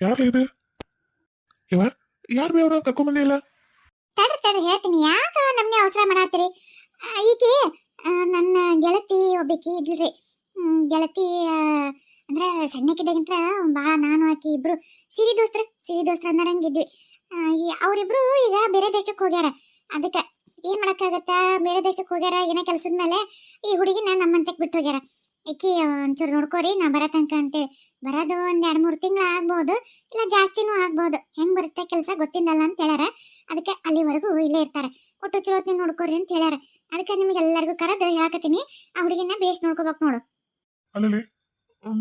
ಯಾರ್ಲ ಇದು? ಇವ? ಯಾರು ಬಿ ಅವ್ರ? ಕರ್ಕೊಂಬಂದಿಲ್ಲ ತಡ್ರಿ ಹೇಳ್ತೀನಿ. ಯಾಕ ನಮ್ಮನೆ ಅವಸರ ಮಾಡತ್ತೀರಿ? ಈಕೆ ನನ್ನ ಗೆಳತಿ ಒಬ್ಬಾಕಿ ಇದ್ಲ್ರಿ. ಗೆಳತಿ ಅಂದ್ರೆ ಸಣ್ಣಕ್ಕಿದ್ದಾಗಿಂತ ಭಾಳ ನಾನು ಆಕಿ ಇಬ್ರು ಸಿರಿ ದೋಸ್ತ್ರ ಸಿರಿ ದೋಸ್ತ್ರ ಅನ್ನರಂಗಿದ್ವಿ. ಅವರಿಬ್ರು ಈಗ ಬೇರೆ ದೇಶಕ್ಕೆ ಹೋಗ್ಯಾರ. ಅದಕ್ಕೆ ಏನ್ ಮಾಡಕ್ಕಾಗತ್ತ? ಬೇರೆ ದೇಶಕ್ಕೆ ಹೋಗ್ಯಾರ, ಏನೋ ಕೆಲಸದ ಮೇಲೆ ಈ ಹುಡುಗಿನ ನಮ್ಮಂತಕ್ ಬಿಟ್ಟು ಹೋಗ್ಯಾರ. ಈಕಿ ಒಂಚೂರು ನೋಡ್ಕೋರಿ, ನಾ ಬರೋ ತನಕ ಅಂತೇಳಿ ಬರೋದು ಒಂದು ಎರಡು ಮೂರು ತಿಂಗಳು ಆಗ್ಬೋದು, ಇಲ್ಲ ಜಾಸ್ತಿನೂ ಆಗ್ಬೋದು. ಹೆಂಗೆ ಬರುತ್ತೆ ಕೆಲಸ ಗೊತ್ತಿಲ್ಲಲ್ಲ ಅಂತ ಹೇಳ್ಯಾರ. ಅದಕ್ಕೆ ಅಲ್ಲಿವರೆಗೂ ಇಲ್ಲೇ ಇರ್ತಾರೆ. ಒಟ್ಟು ಚಲೋತ್ನ ನೋಡ್ಕೋರಿ ಅಂತ ಹೇಳ್ಯಾರ. ಅದಕ್ಕೆ ನಿಮ್ಗೆ ಎಲ್ಲರಿಗೂ ಕರೆದು ಹೇಳಕತ್ತೀನಿ. ಆ ಹುಡುಗಿನ ಬೇಸ್ ನೋಡ್ಕೋಬೇಕು ನೋಡು. ಅಲ್ಲಿ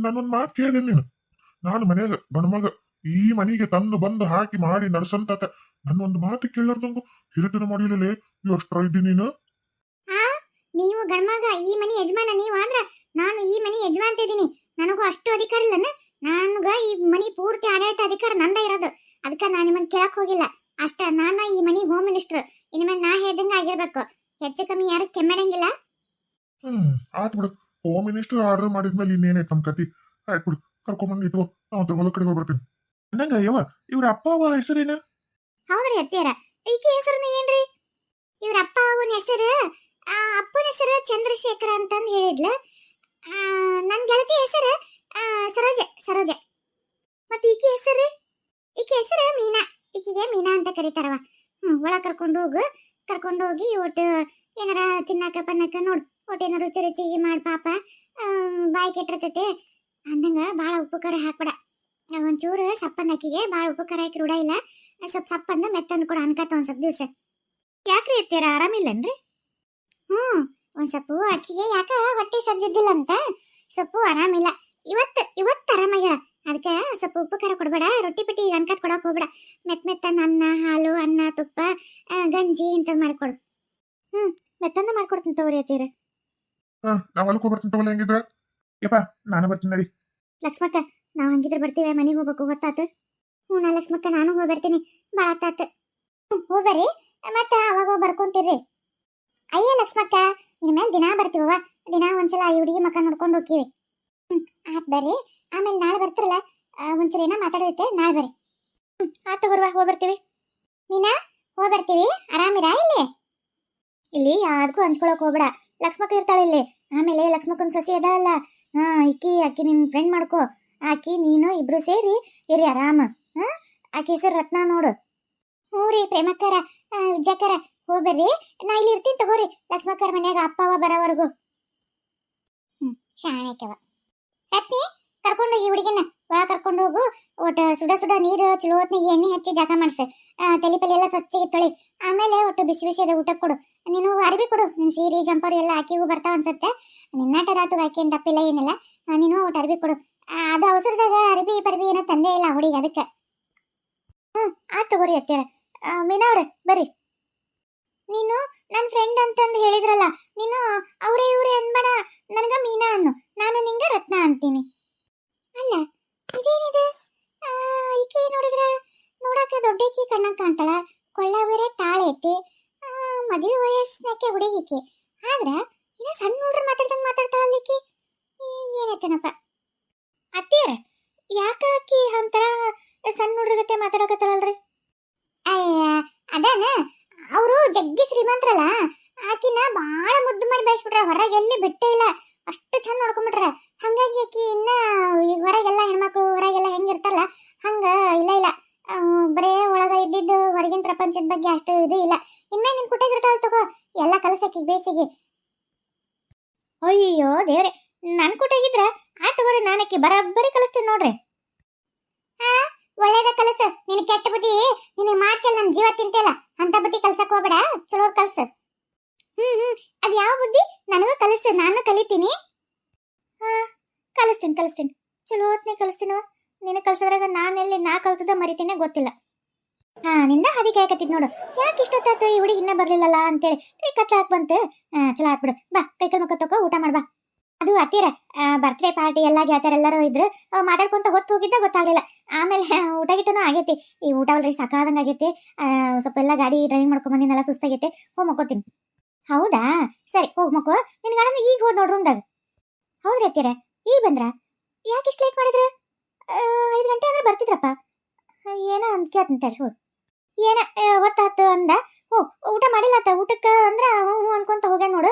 ನಾನೊಂದ್ ಮಾತು ಕೇಳಿದೆ ನೀನು. ನಾನು ಮನೆಯ ಗಂಡ್ಮಗ ಈ ಮನೆಗೆ ತಂದು ಬಂದು ಹಾಕಿ ಮಾಡಿ ನಡೆಸಂತ ನನ್ನ ಒಂದು ಮಾತು ಕೇಳಾರ್ದಂಗು ಹಿರಿತನ ಮಾಡಿಲ್ಲ ಎಷ್ಟರ ಇದ್ದೀನಿ ನೀನು? ನೀವು ಗಂಡ್ಮಗ ಈ ಮನಿ ಯಜಮಾನ ನೀವು ಆದ್ರ ನಾನು ಈ ಮನಿ ಯಜಮಾನ್ ಇದೀನಿ ನನಗೂ ಅಷ್ಟು ಅಧಿಕಾರ ಇಲ್ಲನ ನನಗ ಈ ಮನಿ ಪೂರ್ತಿ ಆಡಳಿತ ಅಧಿಕಾರ ನಂದ ಇರೋದು. ಅದಕ್ಕೆ ನಾನು ನಿಮ್ಮನ್ನ ಕೇಳಕ್ ಹೋಗಿಲ್ಲ. ಅಷ್ಟ ನಾನು ಈ ಮನಿ ಹೋಮ್ ಮಿನಿಸ್ಟರ್ ಇನ್ಮೇಲೆ ನಾ ಹೇಳ್ದಂಗ ಆಗಿರ್ಬೇಕು. ಹೆಚ್ಚು ಕಮ್ಮಿ ಯಾರು ಕೆಮ್ಮಡಂಗಿಲ್ಲ. ಹ್ಮ್ ಆತ್ ಬಿಡು. ಹೋಮ್ ಮಿನಿಸ್ಟರ್ ಆರ್ಡರ್ ಮಾಡಿದ್ಮೇಲೆ ಇನ್ನೇನೈತೆ ನಮ್ ಕತಿ? ಆಯ್ತು ಬಿಡು ಕರ್ಕೊಂಬಂದು ಇಟ್ಕೋ. ನಾವು ಅದ್ರ ಹೊಲ ಕಡೆ ಹೋಗ್ಬರ್ತೀನಿ. ಅಂದಂಗ ಯವ್ವ ಇವ್ರ ಅಪ್ಪ ಅವ ಹೆಸರೇನ? ಹೌದ್ರಿ ಅತ್ತೀರ ಈಕೆ ಹೆಸರು ಏನ್ರಿ? ಇವ್ರ ಅಪ್ಪ ಅವನ ಹೆಸರು ಅಪ್ಪನ ಹೆಸರು ಚಂದ್ರಶೇಖರ ಅಂತಂದು ಹೇಳಿದ್ಲು. ನನ್ನ ನನ್ ಗೆಳತಿ ಹೆಸರು ಸರೋಜ, ಸರೋಜೆ. ಮತ್ತೆ ಈಕೆ ಹೆಸರು? ಈಕೆ ಹೆಸರು ಮೀನಾ. ಈಕೆಗೆ ಮೀನಾ ಅಂತ ಕರೀತಾರವ. ಹ್ಞೂ ಒಳ ಕರ್ಕೊಂಡು ಹೋಗು. ಕರ್ಕೊಂಡು ಹೋಗಿ ಒಟ್ಟು ಏನಾರ ತಿನ್ನಕ, ಪನ್ನಕ ನೋಡು. ಒಟ್ಟು ಏನಾರ ರುಚಿ ರುಚಿಗೆ ಮಾಡಿ ಪಾಪ. ಬಾಯಿ ಕೆಟ್ಟಿರ್ತೈತೆ. ಅಂದಂಗ ಭಾಳ ಉಪಕಾರ ಖಾರ ಹಾಕ್ಬೇಡ ಒಂಚೂರು ಸಪ್ಪಂದ ಅಕ್ಕಿಗೆ ಭಾಳ ಉಪ್ಪು ಖಾರ ಹಾಕಿ ರೂಢ ಇಲ್ಲ. ಸ್ವಲ್ಪ ಸಪ್ಪಂದು ಮೆತ್ತಂದು ಕೂಡ ಅನ್ಕತ್ತ ಒಂದು ಸ್ವಲ್ಪ ದಿವಸ. ಯಾಕ್ರಿ ಇರ್ತೀರ? ಆರಾಮಿಲ್ಲನ್ರಿ? ಹ್ಮ್ ಒಂದ್ ಸ್ವಲ್ಪ ಅಕ್ಕಿಗೆ ಯಾಕ ಹೊಟ್ಟೆ ಸಜ್ಜಿದ್ದಿಲ್ಲ ಅಂತ ಸ್ವಲ್ಪ ಆರಾಮಿಲ್ಲ. ಇವತ್ತು ಇವತ್ತು ಆರಾಮಾಗ್ಯಾಳ. ಅದಕ್ಕೆ ಸ್ವಲ್ಪ ಉಪ್ಪು ಖಾರ ಕೊಡಬೇಡ ರೊಟ್ಟಿ ಪಟ್ಟಿ ಅನ್ಕತ್ ಕೊಡಕ್ ಹೋಗ್ಬೇಡ. ಮೆತ್ತ ಮೆತ್ತನ ಅನ್ನ ಹಾಲು ಅನ್ನ ತುಪ್ಪ ಗಂಜಿ ಇಂಥದ್ದು ಮಾಡ್ಕೊಡು. ಹ್ಮ್ ಮೆತ್ತಂದ ಮಾಡ್ಕೊಡ್ತೀನಿ ತಗೋರಿ ಅತ್ತೀರ. ಹಾ ನಾವ್ ಹೊಲಕ್ಕೆ ಹೋಗ್ಬರ್ತೀನಿ ತಗೊಲ್ಲ ಹೆಂಗಿದ್ರ. ಯಪ್ಪ ನಾನು ಬರ್ತೀನಿ ನಡಿ. ಲಕ್ಷ್ಮಕ್ಕ ನಾವು ಹಂಗಿದ್ರೆ ಬರ್ತೀವಿ ಮನೆಗೆ ಹೋಗ್ಬೇಕು ಗೊತ್ತಾತು? ಹ್ಞೂ ನಾ ಲಕ್ಷ್ಮಕ್ಕ ನಾನು ಹೋಗಿ ಬರ್ತೀನಿ ಭಾಳ ಆತಾತು ಹೋಗ್ಬರ್ರಿ. ಮತ್ತೆ ಅವಾಗ ಬರ್ಕೊಂತೀರಿ ಅಯ್ಯ ಲಕ್ಷ್ಮಕ್ಕ ಇನ್ಮೇಲೆ ದಿನಾ ಬರ್ತೀವವ ದಿನಾ ಒಂದ್ಸಲ ಈ ಹುಡುಗಿ ಮಕ್ಕ ನೋಡ್ಕೊಂಡು ಹೋಗ್ತೀವಿ. ಆತ್ ಬರ್ರಿ. ಆಮೇಲೆ ನಾಳೆ ಬರ್ತಿರಲ್ಲ ಒಂಚೂರು ಏನೋ ಮಾತಾಡೋದೈತೆ ನಾಳೆ ಬರ್ರಿ. ಆತ ಆತ್ ತಗೋರ್ವಾ ಹೋಗಿ ಬರ್ತೀವಿ ಮೀನಾ ಹೋಗಿ ಬರ್ತೀವಿ ಆರಾಮಿರಾ ಇಲ್ಲಿ? ಇಲ್ಲಿ ಯಾರಿಗೂ ಹಂಚ್ಕೊಳಕ್ ಹೋಗ್ಬೇಡ. ಲಕ್ಷ್ಮಕ್ಕ ಇರ್ತಾಳೆ ಇಲ್ಲಿ. ಆಮೇಲೆ ಲಕ್ಷ್ಮಕ್ಕನ ಸೊಸಿ ಅದಾವಲ್ಲ ಹಾ ಅಕ್ಕಿ ಅಕ್ಕಿ ನಿನ್ ಫ್ರೆಂಡ್ ಮಾಡ್ಕೋ. ಆಕಿ ನೀನು ಇಬ್ರು ಸೇರಿ ಇರಿ ಆರಾಮ. ಹಾ ಆಕಿ ಹೆಸರು ರತ್ನ ನೋಡು. ಹ್ಞೂ ರೀ ಪ್ರೇಮಕ್ಕರ ಆ, ವಿಜಯಕ್ಕರ. ಹೋಗ್ಬರ್ರಿ ನಾ ಇಲ್ಲಿ ಇರ್ತೀನಿ ತಗೋರಿ. ಲಕ್ಷ್ಮಕ್ಕರ ಮನ್ಯಾಗ ಅಪ್ಪ ಅವ ಬರೋವರೆಗೂ. ಹ್ಮ್ ಶಾಣಕ್ಯವ ರತ್ನಿ, ಕರ್ಕೊಂಡು ಈ ಹುಡುಗಿನ. ಒಳ ಕರ್ಕೊಂಡು ಹೋಗು. ಒಟ್ಟು ಸುಡ ಸುಡ ನೀರು ಚಲೋ ಹೊತ್ನಾಗ ಎಣ್ಣೆ ಹಚ್ಚಿ ಜಾಗ ಮಾಡಿಸ್. ತಲೆ ಪಲ್ಲೆ ಎಲ್ಲ ಸ್ವಚ್ಛಗೆ ತೊಳಿ ಆಮೇಲೆ ಒಟ್ಟು ಬಿಸಿ ಬಿಸಿ ಅದ ಊಟ ಕೊಡು. ನೀನು ಅರಿವಿ ಕೊಡು. ನಿನ್ ಸೀರೆ, ಜಂಪರ್ ಎಲ್ಲ ಆಕಿಗೂ ಬರ್ತಾವ ನಿನ್ನಾಟ ನಿನ್ನಾಟದಾತು ಹಾಕಿ ತಪ್ಪಿಲ್ಲ, ಏನಿಲ್ಲ. ನೀನು ಒಟ್ಟು ಅರಿವಿ ಕೊಡು. ಅದು ಅವಸರದಾಗ ಅರಿವಿ ಪರಿವಿ ಏನೋ ತಂದೆ ಇಲ್ಲ ಹುಡುಗಿ ಅದಕ್ಕೆ. ಹ್ಮ್, ಆತ್ ತಗೋರಿ ಅತ್ತೆ ಮೀನಾ ಅವ್ರೆ, ಬರ್ರಿ. ನೀನು ನನ್ನ ಫ್ರೆಂಡ್ ಅಂತಂದು ಹೇಳಿದ್ರಲ್ಲ ನೀನು ಅವರೇ ಇವ್ರೆ ಅನ್ಬೇಡ ನನಗ ಮೀನಾ ಅನ್ನು ನಾನು ನಿಂಗೆ ರತ್ನ ಅಂತೀನಿ ಅಲ್ಲ ಇದೇನಿದೆ ಆ, ಈಕಿ ನೋಡಿದ್ರ ನೋಡಾಕ ದೊಡ್ಡಕಿ ಕಣ್ಣಂಗ್ ಕಾಣ್ತಾಳ ಕೊಳ್ಳ ಬೇರೆ ತಾಳ ಐತಿ ಆ, ಮದುವೆ ವಯಸ್ಸಿನಕ್ಕೆ ಹುಡುಗಿಕಿ ಆದ್ರ ಇನ್ನ ಸಣ್ಣ ಹುಡ್ರು ಮಾತಾಡ್ದಂಗ್ ಮಾತಾಡ್ತಾಳಲ್ಲ ಈಕಿ ಈ- ಏನೈತೇನಪ್ಪ ಅತ್ತೀರ ಯಾಕ ಆಕಿ ಒಂಥರ ಸಣ್ಣ ಹುಡ್ರಗತೆ ಮಾತಾಡಕತ್ತಾಳಲ್ರಿ ಅಯ್ಯ ಅದಾನ ಅವರು ಜಗ್ಗಿ ಶ್ರೀಮಂತರಲ್ಲ ಆಕಿನ ಬಾಳ ಮುದ್ದು ಮಾಡಿ ಬೆಳೆಸ್ಬಿಟ್ರ ಹೊರಗೆ ಎಲ್ಲಿ ಬಿಟ್ಟೇ ಇಲ್ಲ ಅಷ್ಟು ಚಂದ ನೋಡ್ಕೊಂಡ್ಬಿಟ್ರ ಹಂಗಾಗಿ ಆಕಿ ಇನ್ನ ಈಗ ಹೊರಗೆಲ್ಲ ಹೆಣ್ಮಕ್ಳು ಹೊರಗೆಲ್ಲ ಹೆಂಗಿರ್ತಾರಲ್ಲ ಹಂಗ ಇಲ್ಲ ಇಲ್ಲ ಆ, ಬರೇ ಒಳಗ ಇದ್ದಿದ್ದು ಹೊರಗಿನ ಪ್ರಪಂಚದ ಬಗ್ಗೆ ಅಷ್ಟು ಇದು ಇಲ್ಲ ಇನ್ಮೇ ನಿಮ್ ಕುಟ್ಟಾಗಿರ್ತಾಳ ತಗೋ ಎಲ್ಲ ಕಲಸಕ್ಕಿ ಬೇಸಿಗೆ ಅಯ್ಯೋ ದೇವ್ರೆ ನನ್ ಕುಟ್ಟಾಗಿದ್ರ ಆ ತಗೋರಿ ನಾನಕ್ಕೆ ಬರಬ್ಬರಿ ಕಲಿಸ್ತೀನಿ ನೋಡ್ರಿ. ಹಾ ಒಳ್ಳೇದ ಕಲಸ. ನಿನ್ ಕೆಟ್ಟ ಬುದ್ಧಿ ನಿನಗೆ ಮಾಡ್ಕೆಲ್ಲ ನನ್ ಜೀವ ತಿಂತಿಲ್ಲ ಅಂತ ಬುದ್ಧಿ ಕಲ್ಸಕ್ ಹೋಗ್ಬೇಡ. ಚಲೋ ಕಲ್ಸ. ಹ್ಮ್ ಹ್ಮ್. ಅದ್ ಯಾವ ಬುದ್ಧಿ? ನನಗೂ ಕಲಿಸು, ನಾನು ಕಲಿತೀನಿ. ಹಾ ಕಲಿಸ್ತೀನಿ ಕಲಿಸ್ತೀನಿ. ಚಲೋ ಹೊತ್ನೆ ಕಲಿಸ್ತೀನವ ನಿನ್ನ ಕಲ್ಸೋದ್ರಾಗ ಎಲ್ಲಿ ನಾ ಕಲ್ತದ ಮರಿತೀನಿ ಗೊತ್ತಿಲ್ಲ. ಹಾ ನಿಂದ ಹದಿ ಕಾಯಕತ್ತಿದ್ ನೋಡು. ಯಾಕೆ ಇಷ್ಟೊತ್ತಾತು ಈ ಹುಡುಗಿ ಇನ್ನ ಬರ್ಲಿಲ್ಲಲ್ಲ ಅಂತೇಳಿ. ಕೈ ಕತ್ಲ ಹಾಕ್ ಬಂತು. ಹಾ ಚಲೋ ಹಾಕ್ಬಿಡು ಬಾ ಕೈಕಲ್ ಮುಖ ತಗೋ ಊಟ ಮಾಡ್ಬಾ ಅದು ಅತ್ತಿರ ಬರ್ತ್ಡೇ ಪಾರ್ಟಿ ಎಲ್ಲ ಗೆಳತಿಯರೆಲ್ಲರೂ ಇದ್ರು ಮಾತಾಡ್ಕೊಂತ ಹೊತ್ತು ಹೋಗಿದ್ದ, ಗೊತ್ತಾಗ್ಲಿಲ್ಲ. ಆಮೇಲೆ ಊಟ ಗಿಟನೂ ಆಗೈತಿ. ಈ ಊಟ ಅಲ್ರಿ ಸಾಕಾದಂಗೆ ಆಗೈತಿ. ಸ್ವಲ್ಪ ಎಲ್ಲ ಗಾಡಿ ಡ್ರೈವಿಂಗ್ ಮಾಡ್ಕೊಂಡ್ ಬಂದಿನಲ್ಲ ಸುಸ್ತಾಗೈತೆ. ಹೋಗಿ ಮಕ್ಕೋತೀನಿ. ಹೌದಾ? ಸರಿ, ಹೋಗಿ ಮಕ್ಕೋ. ನಿನ್ ಗಂಡನ ಈಗ ಹೋದ್ ನೋಡ್ರಿ ರೂಮ್ದಾಗ ಹೌದ್ರಿ ಅತ್ತಿರ, ಈಗ ಬಂದ್ರ? ಯಾಕೆ ಇಷ್ಟು ಲೇಟ್ ಮಾಡಿದ್ರ? ಐದು ಗಂಟೆ ಅಂದ್ರೆ ಬರ್ತಿದ್ರಪ್ಪ. ಏನೋ ಅಂತ ಕೇಳ್ತಂತಾರೆ ಹೋ ಏನ ಒತ್ತಾತು ಅಂದ. ಹೋ ಊಟ ಮಾಡಿಲ್ಲ ಆತ ಊಟಕ್ಕೆ ಅಂದ್ರೆ ಹ್ಞೂ ಅನ್ಕೊಂತ ಹೋಗ್ಯಾನ ನೋಡು.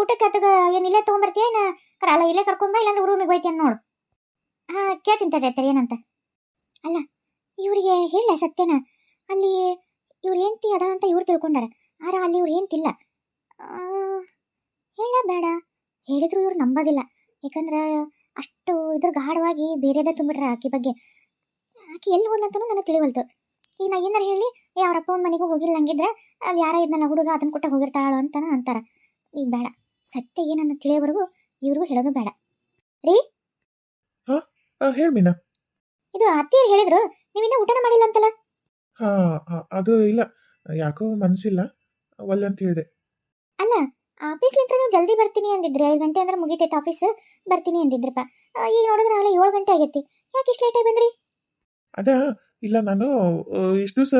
ಊಟಕ್ಕೆ ಅದಕ್ಕೆ ಏನು ಇಲ್ಲೇ ತೊಗೊಂಬರ್ತೀಯ ಏನು? ಕರಾಲ ಅಲ್ಲ ಇಲ್ಲೇ ಕರ್ಕೊಂಬ ಇಲ್ಲಾಂದ್ರೆ ರೂಮಿಗೆ ಹೋಯ್ತೇನೆ ನೋಡು. ಹಾಂ ಕೇಳ್ತೀನಿ ತಡಿ ಏನಂತ. ಅಲ್ಲ, ಇವರಿಗೆ ಹೇಳ ಸತ್ಯನ. ಅಲ್ಲಿ ಇವ್ರ ಹೆಂಡ್ತಿ ಅದ ಅಂತ ಇವ್ರು ತಿಳ್ಕೊಂಡಾರ. ಆರ ಅಲ್ಲಿ ಇವ್ರು ಹೆಂಡ್ತಿಲ್ಲ. ಹೇಳ ಬೇಡ. ಹೇಳಿದ್ರು ಇವ್ರು ನಂಬೋದಿಲ್ಲ. ಯಾಕಂದ್ರೆ ಅಷ್ಟು ಇದ್ರ ಗಾಢವಾಗಿ ಬೇರೆದೇ ತುಂಬಿಟ್ರ ಆಕಿ ಬಗ್ಗೆ. ಆಕಿ ಎಲ್ಲಿ ಹೋದ್ಲಂತನೂ ನನಗೆ ತಿಳಿವಲ್ತು. ಈಗ ನಾ ಏನಾರು ಹೇಳಿ ಏ ಅವ್ರ ಅಪ್ಪನ ಮನೆಗೂ ಹೋಗಿಲ್ಲ ಹಂಗಿದ್ರೆ ಅಲ್ಲಿ ಯಾರ ಇದ್ನಲ್ಲ ಹುಡುಗ ಅದನ್ನ ಕೊಟ್ಟ ಹೋಗಿರ್ತಾಳು ಅಂತಾನ ಅಂತಾರ. ಈಗ ಬೇಡ. ಸತ್ಯ ಏನನ್ನ ತಿಳಿಯೋವರೆಗೂ ಇವ್ರಿಗೂ ಹೇಳೋದು ಬೇಡ. ರೀ? ಹೇಳಿ ಮೀನಾ. ಇದು ಅತ್ತೆಯರು ಹೇಳಿದ್ರು ನೀವಿನ್ನ ಊಟನ ಮಾಡಿಲ್ಲ ಅಂತಲ್ಲ? ಹಾ ಅದು ಇಲ್ಲ. ಯಾಕೋ ಮನಸ್ಸಿಲ್ಲ ಒಲ್ಲೆ ಅಂತ ಹೇಳಿದೆ. ಅಲ್ಲ ಆಫೀಸ್ಲಿಂತ್ರ ನೀವು ಜಲ್ದಿ ಬರ್ತೀನಿ ಅಂದಿದ್ರಿ. ಐದು ಗಂಟೆ ಅಂದ್ರೆ ಮುಗಿತೈತೆ ಆಫೀಸ್. ಬರ್ತೀನಿ ಅಂದಿದ್ರಪ್ಪ. ಈಗ ನೋಡಿದ್ರೆ ನಾಳೆ ಏಳು ಗಂಟೆ ಆಗೈತಿ. ಯಾಕೆ ಇಷ್ಟು ಲೇಟಾಗಿ ಬಂದ್ರಿ? ಅದ ಇಲ್ಲ ನಾನು ಇಷ್ಟು ದಿವಸ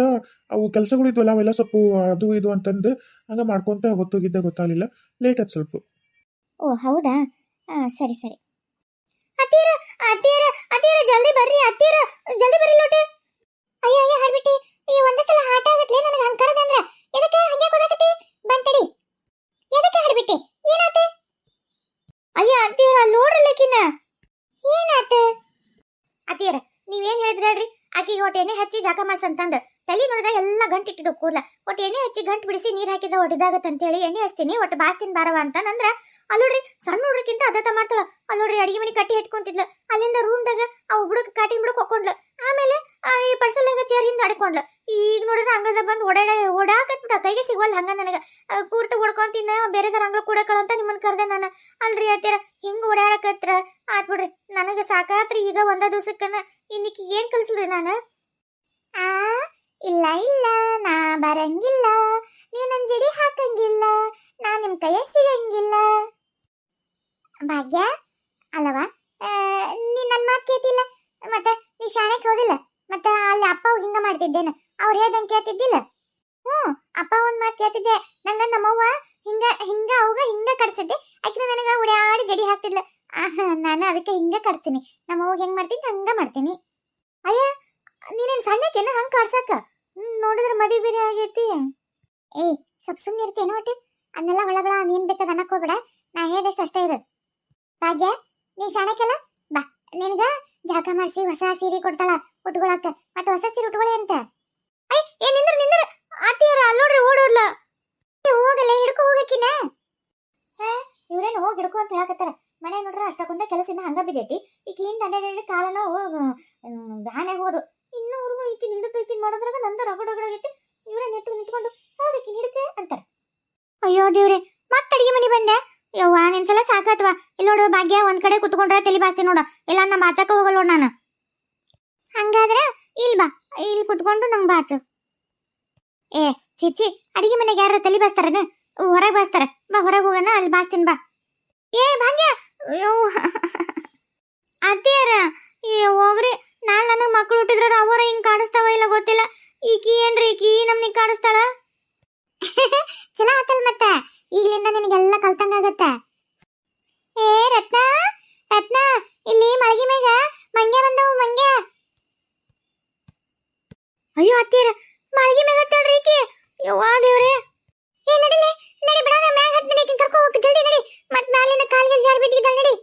ಅವು ಕೆಲಸಗಳು ಇದ್ವಲ್ಲ ಅವೆಲ್ಲ ಸ್ವಲ್ಪ ಅದು ಇದು ಅಂತಂದು ಹಂಗೆ ಮಾಡ್ಕೊಂತ ಹೊತ್ತೋಗಿದ್ದೆ, ಗೊತ್ತಾಗಲಿಲ್ಲ. ಲೇಟ್ ಆಯ್ತು ಸ್ವಲ್ಪ. ಓ, ಹೌದಾ? ಹಾಂ ಸರಿ ಸರಿ. ಅತ್ತೀರ ಅತ್ತೀರ ಅತ್ತೀರ ಜಲ್ದಿ ಬರ್ರಿ ಅತ್ತೀರ ಜಲ್ದಿ ಬರ್ರಿ ಲೋಟೆ. ಅಯ್ಯೋ ಅಯ್ಯೋ, ಹರ್ಬಿಟ್ಟಿ, ಈ ಒಂದೇ ಸಲ ಹಾಟ ಆಗತ್ಲೆ ನನಗೆ ಹಂಗೆ ಕರದಂದ್ರ ಎದಕ್ಕೆ ಹಂಗೆ ಕೊಡಕತ್ತಿ ಬಂತಡಿ ಎದಕ್ಕೆ ಹರ್ಬಿಟ್ಟಿ? ಏನಾತೆ? ಅಯ್ಯ ಅತ್ತೀರ ಅಲ್ಲಿ ನೋಡ್ರಲ್ಲಕಿನ ಏನಾತ ಅತ್ತೀರ ನೀವೇನ್ ಹೇಳಿದ್ರಿ ಹೇಳ್ರಿ ಆಕಿಗೆ ಎಣ್ಣೆ ಹಚ್ಚಿ ಜಾಕ ಮಾಸ್ ಅಂತಂದ ತಲೆ ನೋಡಿದ ಎಲ್ಲ ಗಂಟು ಇಟ್ಟಿದ್ದು ಕೂದಲ ಒಟ್ಟು ಎಣ್ಣೆ ಹಚ್ಚಿ ಗಂಟು ಬಿಡಿಸಿ ನೀರ್ ಹಾಕಿದ್ರೆ ಅಂತ ಹೇಳಿ ಎಣ್ಣೆ ಹಚ್ತೀನಿ, ಒಟ್ಟು ಬಾಸ್ತಿನ ಬಾರವ ಅಂತ ನಂದ್ರ ಅಲ್ಲೋಡ್ರಿ ಸಣ್ಣ ಹುಡ್ರಕ್ಕಿಂತ ಅದತ ಮಾಡ್ತಾಳ. ಅಲ್ಲೋಡ್ರಿ ಅಡಿಗೆ ಮನೆ ಕಟ್ಟಿ ಎತ್ಕೊಂತಿದ್ಲ. ಅಲ್ಲಿಂದ ರೂಮ್ದಾಗ ಆ ಹುಡುಗ ಕಾಟಿನ ಬಿಡಕ್ ಹೊಕ್ಕೊಂಡ್ಲು. ಆಮೇಲೆ ಪರ್ಸಲ್ನಾಗ ಹಿಂದ ಅಡ್ಕೊಂಡ್ಲ ಈಗ ನೋಡಿದ್ರೆ ಅಂಗಳದಾಗ ಬಂದು ಓಡಾಡ, ಓಡಾಕತ್ಬಿಟ್ಟ. ಕೈಗೆ ಸಿಗೋಲ್ಲ ಹಂಗ ನನಗ. ಕೂರ್ತು ಓಡ್ಕೊಂತಿನ ಬೇರೆದಾರ ಅಂಗಳ ಕೂಡಕಳ ಅಂತ ನಿಮ್ಮನ್ ಕರೆದೆ ನಾನು. ಅಲ್ರಿ ಅತ್ತೀರ, ಹಿಂಗ ಓಡಾಡಕತ್ರ. ಆತ್ ಬಿಡ್ರಿ, ನನಗ ಸಾಕಾತ್ರಿ ಈಗ ಒಂದ ದಿವಸಕ್ಕನ. ಇನ್ನಿಕ್ಕೆ ಏನ್ ಕಲ್ಸ್ಲ್ರಿ ನಾನು? ಆ, ಇಲ್ಲ ಇಲ್ಲ, ನಾ ಬರಂಗಿಲ್ಲ. ನೀವು ನನ್ ಜಡಿ ಹಾಕಂಗಿಲ್ಲ. ನಾ ನಿಮ್ಮ ಕೈಯ ಸಿಗಂಗಿಲ್ಲ. ಭಾಗ್ಯ, ಅಲ್ಲವಾ? ನೀ ನನ್ನ ಮಾತು ಕೇಳ್ತಿಲ್ಲ. ಮತ್ತೆ, ನೀ ಶಾಣೆಗೆ ಹೋಗಿಲ್ಲ? ಮತ್ತೆ ಅಲ್ಲಿ ಅಪ್ಪ ಹಿಂಗ ಮಾಡ್ತಿದ್ದೇನ? ಅವ್ರ ಹೇಳ್ದಂಗೆ ಕೇಳ್ತಿದ್ದಿಲ್ಲ? ಹ್ಮ್, ಅಪ್ಪ ಒಂದ್ ಮಾತು ಕೇಳ್ತಿದ್ದೆ. ನಂಗ ನಮ್ಮವ್ವ ಹಿಂಗ ಹಿಂಗ, ಅವಾಗ ಹಿಂಗ ಕಡ್ಸಿದ್ದೆ ಆಕಿನ ನನಗ ಉಡಾಡಿ ಜಡಿ ಹಾಕ್ತಿದ್ಲ. ನಾನು ಅದಕ್ಕೆ ಹಿಂಗ ಕಡ್ಸ್ತೀನಿ ನಮ್ಮವ್ವ ಹೆಂಗ್ ಮಾಡ್ತೀನಿ, ಹಂಗ ಮಾಡ್ತೀನಿ. ಅಯ್ಯ, ನೀನೇನ್ ಸಣ್ಣಕ್ಕೇನ ಹಂಗ ಕಡ್ಸಾಕ ನೋಡಿದ್ರೆ ಮದಿ ಬೇರೆ ಆಗೈತಿ. ಏ ಸ್ವಲ್ಪ ಸುಮ್ಮನೆ ಇರ್ತೇನೋ ಒಟ್ಟು ಅದನ್ನೆಲ್ಲ ಹೊಳಬಳ ನೀನ್ ಬೇಕಾದ ಅನ್ನಕ್ ಹೋಗ್ಬೇಡ. ನಾ ಹೇಳ್ದಷ್ಟು ಅಷ್ಟೇ ಇರೋದು. ಭಾಗ್ಯ ನೀ ಶಾಣಕಲ್ಲ? ಬಾ, ನಿನಗ ಜಾಕ ಮಾಡಿಸಿ ಹೊಸ ಸೀರೆ ಕೊಡ್ತಾಳ. ಉಟ್ಕೊಳಕ ಮತ್ತೆ ಹೊಸ ಸೀರೆ ಉಟ್ಕೊಳ್ಳಿ ಅಂತ. ಐ ಏ, ನಿಂದ್ರ ನಿಂದ್ರ. ಅತ್ತಿಯರ ಅಲ್ಲೋಡ್ರಿ, ಓಡೋರ್ಲ. ಹೋಗಲ್ಲ ಹಿಡ್ಕೊ ಹೋಗಕಿನ ಹೇ, ಇವ್ರೇನು ಹೋಗಿ ಹಿಡ್ಕೊ ಅಂತ ಹೇಳಕತ್ತಾರ. ಮನೆ ನೋಡ್ರ ಅಷ್ಟಕ್ಕೊಂದ ಕೆಲಸದಿಂದ ಹಂಗ ಬಿದ್ದೈತಿ. ಈಗ ಹಿಂದ ಅಡ್ಡಾಡಿ ಕಾಲ ನಾವು ಬ್ಯಾನೆ ಹೋದು. ಇನ್ನೂರ್ಗು ಈಕಿ ನಿಡುತ್ತ ಈಕಿ ಮಾಡೋದ್ರಾಗ ನಂದ ರಗಡ ರಗಡಾಗೈತಿ ಇವ್ರೇ ನೆಟ್ಟು ನಿಂತ್ಕೊಂಡು ಹೋಗಕ್ಕೆ ಹಿಡ್ಕ ಅಂತಾರ. ಅಯ್ಯೋ ದೇವ್ರೆ, ಮತ್ತೆ ಅಡಿಗೆ ಮನೆ ಬಂದೆ. ಯವ್ವ, ನಿನ್ಸಲ ಸಾಕತ್ವಾ. ಇಲ್ಲ ನೋಡು, ಭಾಗ್ಯ, ಒಂದ್ ಕಡೆ ಕುತ್ಕೊಂಡ್ರೆ ತಲೆ ಬಾಸ್ತಿ ನೋಡು. ಇಲ್ಲ ನಮ್ಮ ಬಾಚಕ ಹೋಗಲ್ಲ ನೋಡ್ ನಾನು. ಹಂಗಾದ್ರೆ ಇಲ್ಲಿ ಬಾ ಇಲ್ಲಿ ಕುತ್ಕೊಂಡು ನಂಗೆ ಬಾಚು ಏ ಚಿಚ್ಚಿ ಅಡಿಗೆ ಮನೆಗೆ ಯಾರ ತಲೆ ಬಾಸ್ತಾರನ ಹೊರಗೆ ಬಾಸ್ತಾರ ಬಾ, ಹೊರಗೆ ಹೋಗೋಣ, ಅಲ್ಲಿ ಬಾಸ್ತೀನಿ ಬಾ. ಏ, ಭಾಗ್ಯ! ಅಯ್ಯೋ. ಅತ್ತಿಯರ, ಏ, ಹೋಗ್ರಿ. ನಾಳೆ ನನಗೆ ಮಕ್ಳು ಹುಟ್ಟಿದ್ರ ಅವರ ಹಿಂಗೆ ಕಾಣಿಸ್ತಾವ ಇಲ್ಲ ಗೊತ್ತಿಲ್ಲ. ಈಕಿ ಏನ್ರಿ, ಈಕಿ ನಮ್ನಿಗೆ ಕಾಣಿಸ್ತಾಳ? ಚಲೋ ಆತಲ್ ಮತ್ತೆ. ಈಗಲಿಂದ ನಿನಗೆಲ್ಲ ಕಲ್ತಂಗಾಗತ್ತೆ. ಏ, ರತ್ನ ಇಲ್ಲಿ ಮಳಗಿ ಮೇಗ ಮಂಗ್ಯ ಬಂದವು ಮಂಗ್ಯ ಅಯ್ಯೋ ಅತ್ತೀರ ಮಾಳಿಗೆ ಮ್ಯಾಗ ಹತ್ತಾಳ್ರಿ ಈಕಿ. ಯವ್ವಾ ದೇವ್ರೆ. ಏ ನಡಿಲೆ ನಡಿ ಬಿಡ ನಾ ಮ್ಯಾಗ ಹತ್ತಿನ ಕರ್ಕೊ ಹೋಗ್, ಜಲ್ದಿ ನಡಿ. ಮತ್ ಮ್ಯಾಲಿನ ಕಾಲಿಗೆ ಜಾರ್ ಬಿದ್ದಿದ್ದಾಳ ನಡಿ.